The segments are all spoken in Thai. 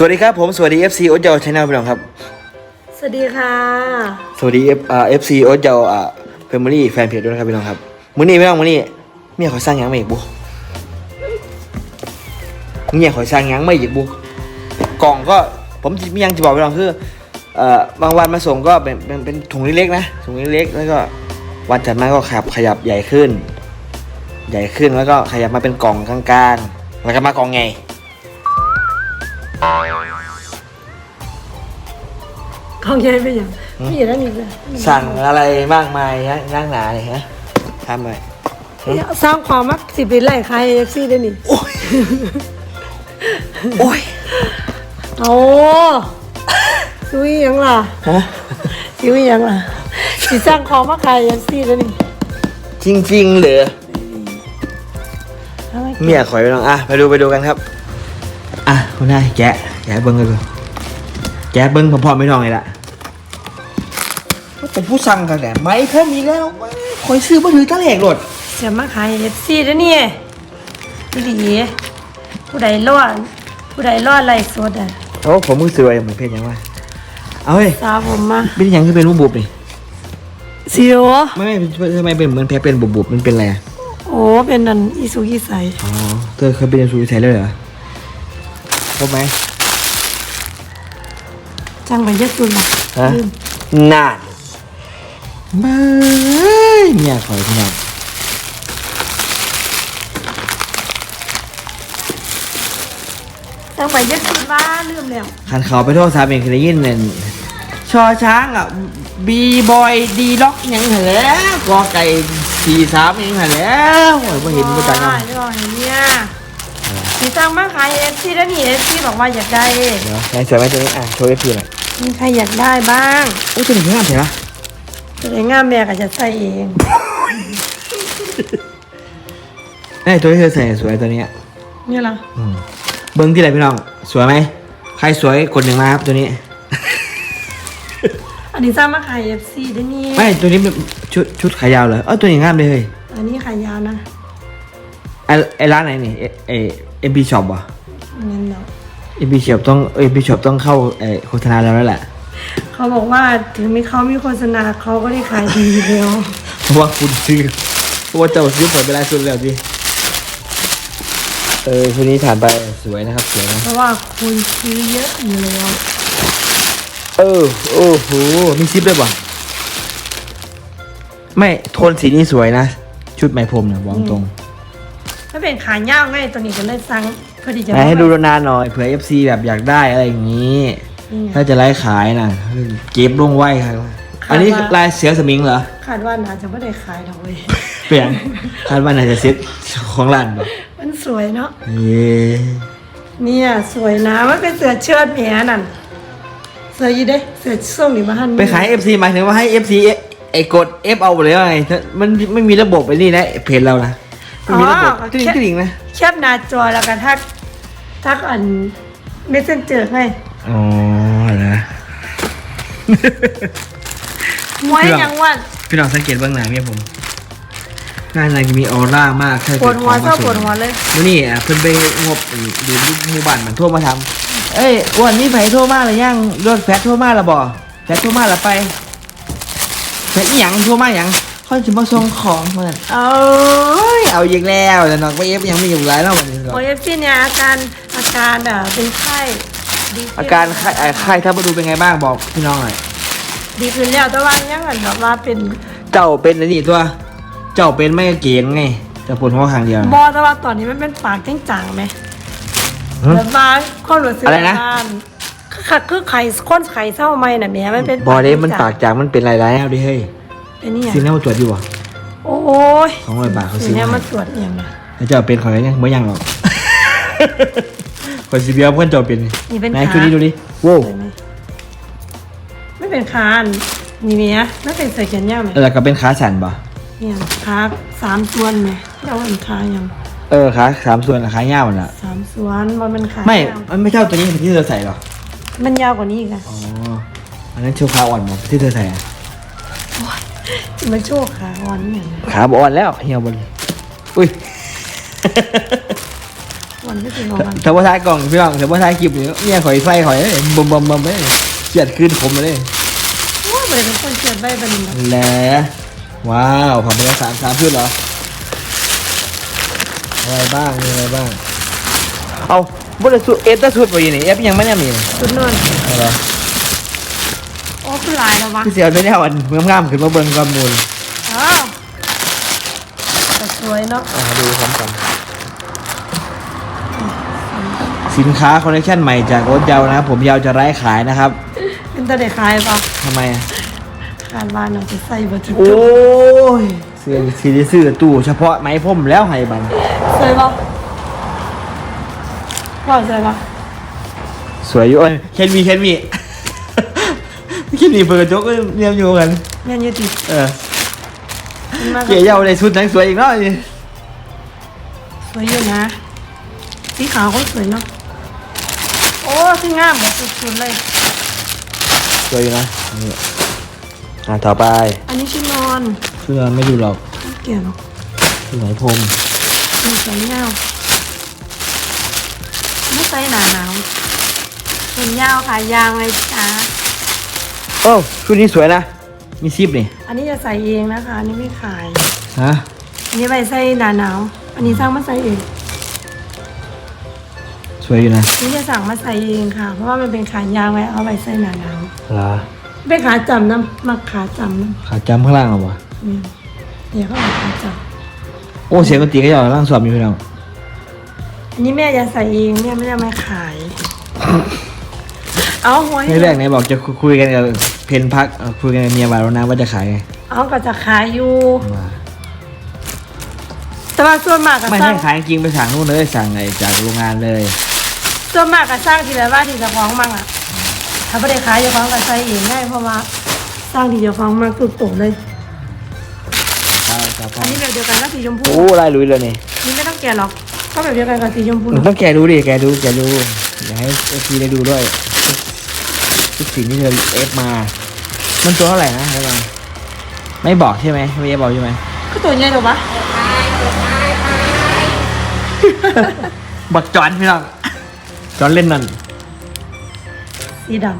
สวัสดีครับผมสวัสดี FC โอ๊ตเจ้าชาแนลพี่น้องครับ สวัสดีค่ะ สวัสดี F อ่า FC โอ๊ตเจ้าอ่าเฟมิลี่แฟนเพจด้วยนะครับพี่น้องครับมื้อนี้พี่น้องมื้อนี้เมียขอยสร้างหยังมาอีกบุเมียขอยสร้างหยังมาอีกบุกล่องก็ผมสิมีหยังจะบอกพี่น้องคือเอ่อบางวันมาส่งก็เป็นเป็นเป็นถุงเล็กๆนะถุงเล็กๆแล้วก็วันถัดมาก็ขยับขยับใหญ่ขึ้น ใหญ่ขึ้นแล้วก็ขยับมาเป็นกล่องกลางๆแล้วก็มากล่องไง ของยายเป็นอย่างไม่เห็นแล้วนี่เลยสั่งอะไรมากมายฮะนั่งหนาเลยฮะทำเลยสร้างความมักสิเป็นไรใครเอฟซีได้นี่โอ้ยโอ้ยโอ้ซุยยังล่ะฮะซุยยังล่ะสิสร้างความมักใครเอฟซีได้นี่จริงๆเหรอทำไมเมียขอยไปลองอะไปดูไปดูกันครับ อะคุณนายแกะแกะเบิ้งกันดูแกะเบิ้งพร้อมๆไม่น้องเลยละ ผมผู้สั่งกันแหละไม่เพิ่มอีกแล้วคอยซื้อมาถือตะแหลกโหลดเสียมาขายเอฟซีได้นี่พี่หลีผู้ใดรอดผู้ใดรอดไรสดอะโอ้ผมมือซื้อไว้เหมือนเพชรยังว่าเอาเฮ้ยสาวผมมาเป็นหยังคือเป็นบุบๆนี่เสียวไม่ไม่ทำไมเป็นเหมือนแพ้เป็นบุบๆมันเป็นอะไรอะโอ้เป็นนันอีสุอีใสอ๋อเธอเคยไปเรียนสูวิสัยเลยเหรอครบไหมจังไปเยอะสุดละฮะนาน บ้าเนี่ยขอยพี่น้องจังไปเยอะสุดว่าลืมแล้วขันเขาไปโทษสามเองเคยได้ยินเนี่ยชอช้างอะบีบอยดีล็อกยังหันแล้วกอไก่สี่สามยังหันแล้วโอ้ยไม่เห็นไม่จังได้อะได้บอกเห็นเนี่ยสีจังมาขายเอฟซีแล้วนี่เอฟซีบอกว่าอยากได้เดี๋ยวไหนสวยไหมตัวนี้อะโชว์ให้พี่หน่อยมีใครอยากได้บ้างโอ้ยตัวนี้งามเห็นปะ ตัวไหนงามแม่ก็จะใส่เองไอ้ตัวที่เธอใส่สวยตัวเนี้ยนี่เหรออืมเบิ้งที่ไหนพี่น้อง สวยไหม ใครสวยกดหนึ่งมาครับตัวนี้ อันนี้สร้างมาขายเอฟซีด้วยนี่ไม่ตัวนี้เป็นชุดชุดขายาวเหรอเออตัวนี้งามเลยเฮ้ยอันนี้ขายยาวนะไอไอร้านไหนนี่เอเอ็มพีช็อปอะงั้นเนาะเอ็มพีช็อปต้องเอ็มพีช็อปต้องเข้าเออโฆษณาแล้วแล้วแหละ เขาบอกว่าถึงมีเขามีโฆษณาเขาก็ได้ขายดีแล้วเพราะว่าคุณซื้อเพราะว่าเจ้าซื้อผลไปแล้วสุดแล้วสิเออชุดนี้ผ่านไปสวยนะครับสวยนะเพราะว่าคนซื้อเยอะอยู่แล้วเออโอ้โหมีซิปด้วยป่ะไม่โทนสีนี้สวยนะ ชุดไหมพรมนะวางตรงถ้าเป็นขายยาวไงตัวนี้ก็เลยสั่งพอดีจะไหนให้ดูนานๆหน่อยเผื่อ FC แบบอยากได้อะไรอย่างนี้นี่ไง ถ้าจะไลฟ์ขายนะเก็บลงไว้ครับค่ะอันนี้ว่าลายเสือสมิงเหรอคาดว่าน่าจะไม่ได้ขายหรอกเว้ยเปลี่ยนคาดว่าน่าจะเซ็ตของร้านบ่มันสวยเนาะเย้เนี่ยสวยนะมันเป็นเสือเชิดแหมนั่นเสือยีเด้เสือส้มนี่มาหันไปขาย FC หมายถึงว่าให้ FC ไอ้กด F เอาไปเลยว่าไงถ้ามันไม่มีระบบไอ้นี่นะเพจเรานะไม่มีระบบกระดิ่งกระดิ่งนะแคบหน้าจอแล้วก็ทักทักอันเมสเซนเจอร์ให้อ๋อเหรอ มวยยังวันพี่น้องสังเกตเบื้องหน้าเมียผมหน้าในมีออร่ามากถ้าปวดหัวกิเศร้าของปวดหัวเลยวันนี้อะเพิ่นไปงบดูดูหมู่บ้านมันโทรมาทำเอ้ยอ้วันนี้ไผโทรมาหรือยังรถแฟดโทรมาหรือบ่แฟดโทรมาหรือไปแฟดอีหยังโทรมาหยังเขาจะมาส่งของเหมือนเอ้ยเอาอีกแล้วแต่น้องไปเอฟยังไม่อยู่หลายแล้ววันนี้โอเอฟซีเนี่ยอาการอาการอะเป็นไข้ ดีขึ้นอาการไข้ไอ้ไข้ถ้ามาดูเป็นไงบ้างบอกพี่น้องหน่อย ดีขึ้นแล้วแต่ว่ายังเหมือนแบบว่าเป็นเจ้าเป็นอันนี้ตัว เจ้าเป็นไม่เกณฑ์ไงแต่ปวดหัวข้างเดียว บอแต่ว่าตอนนี้มันเป็นปากจางๆไหมฮะแบบว่าคนรู้สึกอะไรนะว่าคือคือไข่คนไข่เศร้าไหมน่ะแหม่มันเป็นบอเด้มันจงๆปากจางมันเป็นไรๆเอาดิเฮ้ยเป็นนี่ซื้อแนวมาตรวจอยู่บ่โอ้ยสองร้อยบาทเขาสีซื้อเนี้ยมามันตรวจเองนะแล้วเจ้าเป็นของอะไรยังไม่ยังหรอก คนซีเบียเพื่อนเจ้าเป็นนี่เป็นไหนขา ชุดนี้ดูดิโว้วสวยไหมไม่เป็นคานนี่เมียไม่เป็นเสือแขนยาวไหมแล้วก็เป็นขาสั่นป่ะเนี่ยขาสามส่วนไหมเราเป็นขายังเออขาสามส่วนกับขาเงาวน่ะ สามส่วนว่ามันขาไม่ ยาวมันไม่เท่าตัวนี้ที่เธอใส่หรอ มันยาวกว่านี้อีกนะอ๋อ อันนั้นเชียวขาอ่อนมั้ที่เธอใส่อะมันโชว์ขาอ่อนเนี่ยนะขาบอ่อนแล้วเหี่ยวบนอุ้ย วันไม่ถึงวันแต่ว่าท้ายกล่องพี่น้องแต่ว่าท้ายคลิปนี่เนี่ยข่อยไฟข่อยเอ้ยบ่มบ่มบ่มเลยเสียดขึ้นผมเลยโอ้ยเหมือนเป็นคนเกิดใบบันนี้แหละว้าวผ่านไปแล้วสามสามชุดเหรออะไรบ้างมีอะไรบ้าง เอาบริสุทธิ์เอฟได้สุดไปอยู่นี่เอฟยังไม่ได้มีเลยชุดนอนเอาเหรอโอ้คือหลายแล้ววะพี่เสียวไม่ได้เอาอันเมื่องามขึ้นมาเบิ่งความมูลอ้าวแต่สวยเนาะอ่าดูพร้อมกัน สินค้าคอลเลคชันใหม่จากโอ๊ตเยาวนะครับผมยาวจะไร้ขายนะครับเป็นตาเด็กขายปะทำไมอะการบ้านเราจะใส่เบอร์ทุกโอ้ยเสื้อสีได้ซื้อตู้เฉพาะไหมพรมแล้วไฮบันสวยปะว่าสวยปะสวยอยู่เอ้ยเคนมีเคนมีเคนมีเปิดกระจกก็เรียมอยู่กันแม่นอยูติเออมันมาเก๋เยาวในชุดนั้นสวยอีกเนาะนี่สวยอยู่นะสีขาวก็สวยเนาะ โอ้ที่งามหมดสุดๆเลย สวยอยู่นะนี่อะต่อไปอันนี้ชุดนอนเสื้อไม่ดูหรอกไม่เกี่ยวหรอกชุดไหมพรมมีสวยเงาไม่ใส่หนาหนาวเห็นยาวขายาวไงจ้าโอ้ชุดนี้สวยนะมีซิปนี่อันนี้จะใส่เองนะคะ อันนี้ไม่ขายฮะอันนี้ไปใส่หนาหนาว อันนี้สร้างมาใส่เอง สวยอยู่นะอันนี่จะสั่งมาใส่เองค่ะ เพราะว่ามันเป็นขายาวไว้เอาไปใส่หนาหนาวเหรอเป็นขาจำนะมักขาจำนะขาจำข้างล่างเหรอวะเนี่ยเดี๋ยวเขาเอาขาจโอ้เสียงดนตรีก็ยาวล่างสอบอยู่พี่น้องำอันนี้แม่จะใส่เองแม่ไม่ได้เอามาขาย เอาหัวในแรกไหนบอกจะคุยกันกับเพนพักเอ่อคุยกันกับเมียบ่าวแล้วนะว่าจะขายไงเอาก็จะขายอยู่ ว่าแต่ว่าส่วนมากก็ไม่สร้าให้งขายจริงไปสั่งนู่นเลยสั่งไอ้จากโรงงานเลย ส่วนมากก็สร้างทีละว่าทีละของมั่งอะ ถ้าไม่ได้ขายเจะของก็ใส่เองได้เพราะว่าสร้างทีเดียวของมากทุกตัวเลย ใช่ครับอันนี้แบบเดียวกันกับสีชมพูโอ้ลายลุยเลยนี่นี่ไม่ต้องแกะหรอกก็แบบเดียวกันกับสีชมพูหนูต้องแกะดูดิแกะดูแกะดูอยากให้เอฟซีได้ดูด้วยทุกสิ่งที่เธอเอฟมา มันตัวเท่าไหร่นะให้มาไม่บอกใช่ไหมไม่ได้บอกใช่ไหมก็ตัวใหญ่ถูกปะ บักจอนพี่น้อง จอนเล่นนั่น สีดำ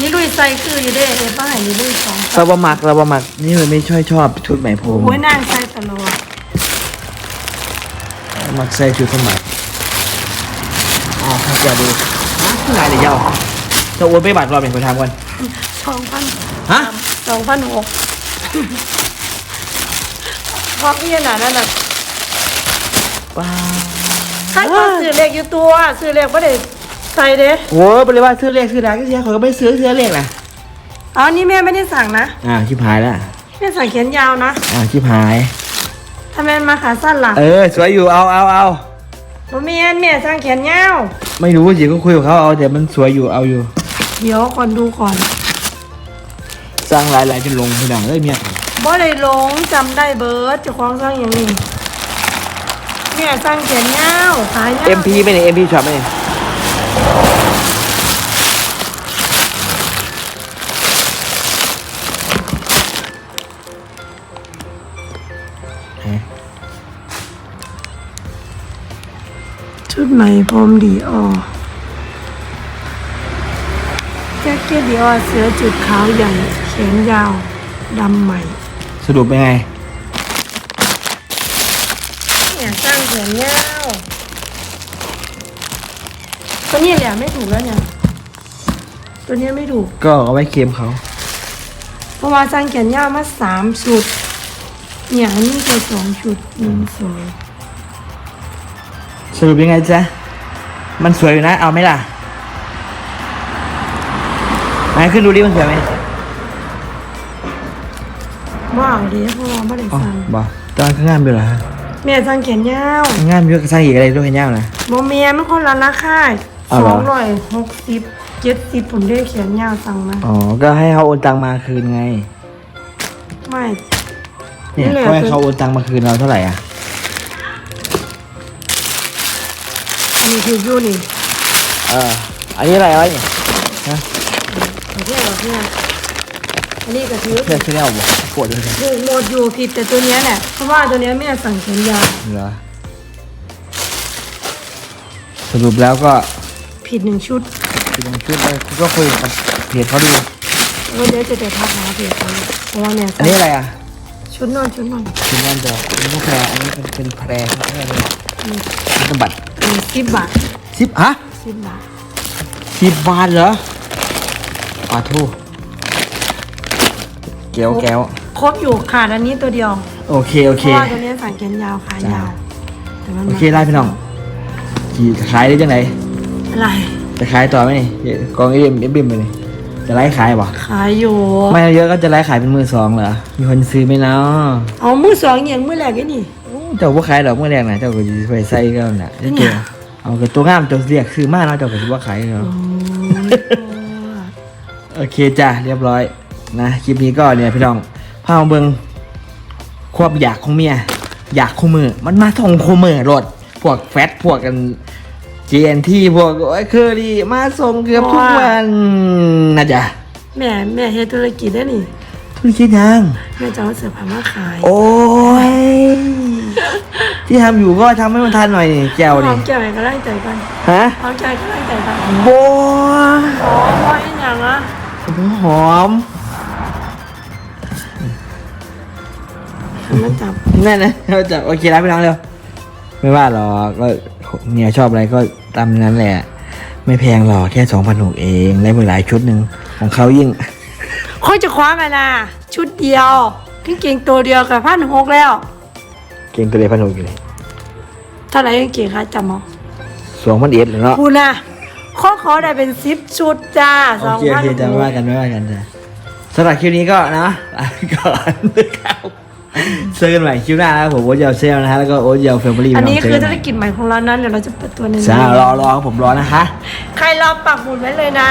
นี่ลุยใส่คืออยู่เด้เอป้าให้นี่ลุยสองเราบะหมักเราบะหมักนี่มันไม่ช่อยชอบชุดไหมพรมโอ้ยนางใส่ตลอดมักใส่ชุดสมัยอ๋อให้แกะดูอะขึ้นลายเลยยาวจะโอนไปบัตรรอบหนึ่งไปทำกันสองพันฮะสองพันหกพอพี่ขนาดนั้นน่ะว้าว ข้าก็ซื้อเลขอยู่ตัวซื้อเลขไม่ได้ใส่เด้โอ้ยบริวารซื้อเลขซื้อดาก็เสียเขาก็ไม่ซื้อซื้อเลขนะเอานี่แม่ไม่ได้สั่งนะอ่าชิบหายแล้วแม่สั่งเขียนยาวนะอ่าชิบหายถ้าแม่มาขาสั้นล่ะเออ สวยอยู่เอาเอาเอาบ่แม่นแม่สั่งเขียนยาว ไม่รู้สิก็คุยกับเขาเอาแต่มันสวยอยู่เอาอยู่ เดี๋ยวก่อนดูก่อนสร้างลายลายจนลงพี่น้องเอ้ยเมียบ่ได้หลงจำได้เบิร์ดเจ้าของสั่งอย่างนี้ แม่สั่งเขียนยาวขายยาวเอ็มพีไม่เนี่ยเอ็มพีช็อปไม่เนี่ยฮะชุดใหม่พรมดีออแจ็คเก็ตดีออเสือจุดขาวใหญ่แขนยาวดำใหม่ สรุปเป็นไง เนี่ยสร้างแขนยาวตัวนี้แหละไม่ถูกแล้วเนี่ย ตัวเนี้ยไม่ถูก ก็เอาไว้เค็มเขา เพราะว่าสร้างแขนยาวมาสามชุด เนี่ยอันนี้แค่สองชุดหนึ่งสองสรุปยังไงจ๊ะ มันสวยอยู่นะ เอาไหมล่ะไหนขึ้นดูดิมันสวยไหมว้าวดีเพราะว่าไม่ได้อ๋อสั่งบอกตอนข้างงามอยู่เหรอฮะ แม่สร้างแขนยาวงามเยอะก็สร้างอีกอะไรด้วยกันยาวนะ โมเมียมันคนละราคาเอาสเหรออ งร้อยหกสิบเจ็ดสิบผมได้แขนยาวสั่งมาอ๋อ ก็ให้เขาโอนตังมาคืนไง ไม่ เนี่ยนี่แหละ ก็ให้เขาโอนตังมาคืนเราเท่าไหร่อะ อันนี้คือยูนี่เออ อันนี้อะไรวะเนี่ยฮะของเพื่อนของเพื่อน อันนี้ก็ถือเพื่อนชแนลบอกปวดเลยถูกหมดอยู่ผิดแต่ตัวเนี้ยแหละ เพราะว่าตัวเนี้ยแม่สั่งแขนยาวเหรอสรุปแล้วก็ผิดหนึ่งชุดคือลงชุดเลยก็คุยกับเพจเขาดูว่าเดี๋ยวจะแต่ทักหาเพจเขาเพราะว่าแม่อันนี้อะไรอะชุดนอนชุดนอนชุดนั่นจะอันนี้ก็แพรอันนี้เป็นเป็นแพรครับแพรเลยชุดสมบัติสิบบาทสิบฮะสิบบาท สิบบาทเหรอปาทูแก้วแก้วครบอยู่ขาดอันนี้ตัวเดียวโอเคโอเพเค ราะว่าตัวเนี้ยสั่งแขนยาวขายาว แต่มันโอเคได้พี่น้องขี่ขายได้จังไหนอะไรจะขายต่อไหมนี่กองเอ็มเอ็มบิมไปนี่จะไลฟ์ขายบ่ขายอยู่ไม่เยอะก็จะไลฟ์ขายเป็นมือสองเหรอมีคนซื้อไหมเนาะเอามือสองอย่างมือแรกไอ้นี่ เจ้าบ่ขายดอกเมื่อแรกนะเจ้าก็สิไปใส่ก็น่ะเนี่ยเอาก็ตัวงามเจ้าเรียกซื้อมาเนาะเจ้าก็สิบ่ขายเนาะโอเคจ้ะเรียบร้อย นะคลิปนี้ก็เนี่ยพี่น้องพามาเบิ่งความอยากของเมียอยากคู่มือ มันมาส่งคู่มือรถพวกแฟตพวกกัน GNT พวกโอ้ยเคอรี่มาส่งเกือบทุกวันนะจ๊ะแม่แม่เฮ็ดธุรกิจได้นี่ธุรกิจยังแม่จะเอาเสื้อผ้ามาขาย โอ้ยที่ทำอยู่ก็ทำให้มันทันหน่อยนี่แก้วหอนี่มแก้วให้กำลังใจกันฮะหอมใจกำลังใจกันโบหอมว่าอีหยังอะหอม มันจับนั่นนะเราจะโอเคแล้วพี่น้องเร็วไม่ว่าหรอกก็เมียชอบอะไรก็ตามนั้นแหละ ไม่แพงหรอกแค่สองพันหกเองได้มือหลายชุดหนึ่งของเขายิ่งค่อยจะคว้ามานะชุดเดียวกางเกงตัวเดียวกับพันหกแล้ว เก่งตัวเดียวพันหกอยู่เลยเท่าไหร่กางเกงคะจำเอาสองพันเอ็ดเลยเนาะพูดนะข้อขอได้เป็นซิปชุดจ้าโอสองเคโอพันเคจะไม่ว่ากันไม่ว่ากันจ้ะสำหรับคลิปนี้ก็นะลาไปก่อนนะครับ เจอกันใหม่คลิปหน้านะครับผมโอ๊ตเยาวเซลนะฮะแล้วก็โอ๊ตเยาวแฟมิลี่อันนี้เจคือกันธุใหรม่กิจใหม่ของเรานั้นเดี๋ยวเราจะเปิดตัวในนี้จ้ารอรอผมรอนะคะใครรอปักหมุดไว้เลยนะ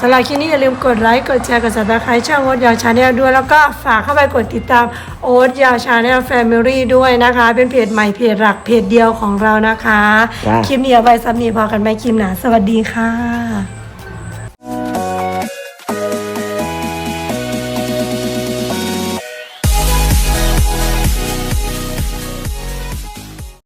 สำหรับคลิปนี้อย่าลืมกดไลค์กดแชร์กด subscribe ช่องโอ๊ตยาวชาแนลด้วย แล้วก็ฝากเข้าไปกดติดตามโอ๊ตยาวชาแนลแฟมิลี่ด้วยนะคะ เป็นเพจใหม่เพจหลักเพจเดียวของเรานะคะจ้าคลิปนี้เอาไว้ซ้ำนี้พอกันไหมคลิปหนาสวัสดีค่ะ